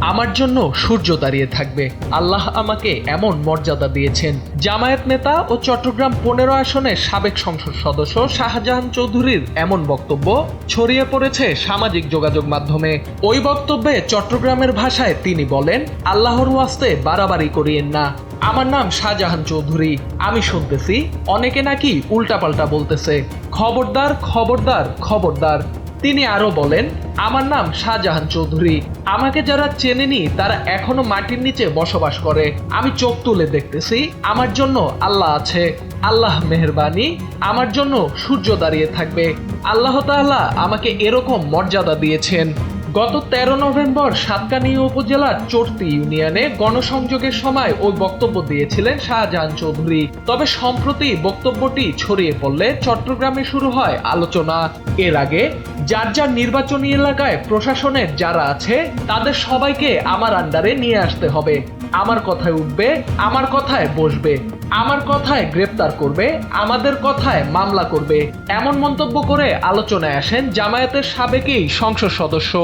আমার জন্য সূর্য দাঁড়িয়ে থাকবে। আল্লাহ আমাকে এমন মর্যাদা দিয়েছেন। জামায়াত নেতা ও চট্টগ্রাম পনেরো আসনের সাবেক সংসদ সদস্য শাহজাহান চৌধুরীর এমন বক্তব্য ছড়িয়ে পড়েছে সামাজিক যোগাযোগ মাধ্যমে। ওই বক্তব্যে চট্টগ্রামের ভাষায় তিনি বলেন, আল্লাহর ওয়াস্তে বাড়াবাড়ি করিয়েন না। আমার নাম শাহজাহান চৌধুরী। আমি শুনতেছি, অনেকে নাকি উল্টাপাল্টা বলতেছে। খবরদার খবরদার খবরদার। তিনি আরও বলেন, আমার নাম শাহজাহান চৌধুরী। আমাকে যারা চেনেনি, তারা এখনও মাটির নিচে বসবাস করে। আমি চোখ তুলে দেখতেছি, আমার জন্য আল্লাহ আছে। আল্লাহ মেহরবানি, আমার জন্য সূর্য দাঁড়িয়ে থাকবে। আল্লাহ তাল্লাহ আমাকে এরকম মর্যাদা দিয়েছেন। গত তেরো নভেম্বর সাতকানিয়া উপজেলার চর্তি ইউনিয়নে গণসংযোগের সময় ওই বক্তব্য দিয়েছিলেন শাহজাহান চৌধুরী। তবে সম্প্রতি বক্তব্যটি ছড়িয়ে পড়লে চট্টগ্রামে শুরু হয় আলোচনা। এর আগে যার যার নির্বাচনী এলাকায় প্রশাসনের যারা আছে, তাদের সবাইকে আমার আন্ডারে নিয়ে আসতে হবে। আমার কথায় উঠবে, আমার কথায় বসবে। আমার কথায় গ্রেপ্তার করবে, আমাদের কথায় মামলা করবে। এমন মন্তব্য করে আলোচনায় আসেন জামায়াতের সাবেকেই সংসদ সদস্য।